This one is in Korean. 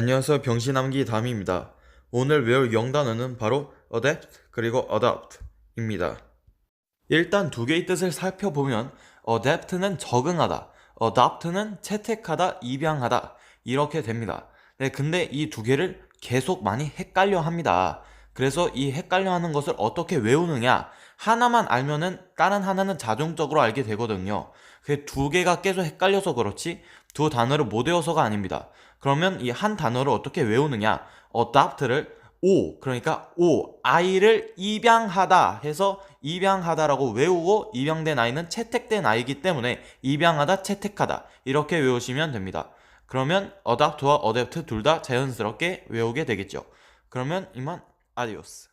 안녕하세요. 병신암기 담입니다. 오늘 외울 영단어는 바로 adapt 그리고 adopt입니다. 일단 두 개의 뜻을 살펴보면 adapt는 적응하다, adopt는 채택하다, 입양하다 이렇게 됩니다. 네, 근데 이 두 개를 계속 많이 헷갈려 합니다. 그래서 이 헷갈려 하는 것을 어떻게 외우느냐? 하나만 알면은 다른 하나는 자동적으로 알게 되거든요. 그 두 개가 계속 헷갈려서 그렇지 두 단어를 못 외워서가 아닙니다. 그러면 이 한 단어를 어떻게 외우느냐? adopt를 오 그러니까 오 아이를 입양하다 해서 입양하다라고 외우고 입양된 아이는 채택된 아이이기 때문에 입양하다 채택하다 이렇게 외우시면 됩니다. 그러면 adopt와 adapt 둘다 자연스럽게 외우게 되겠죠. 그러면 이만 아디오스.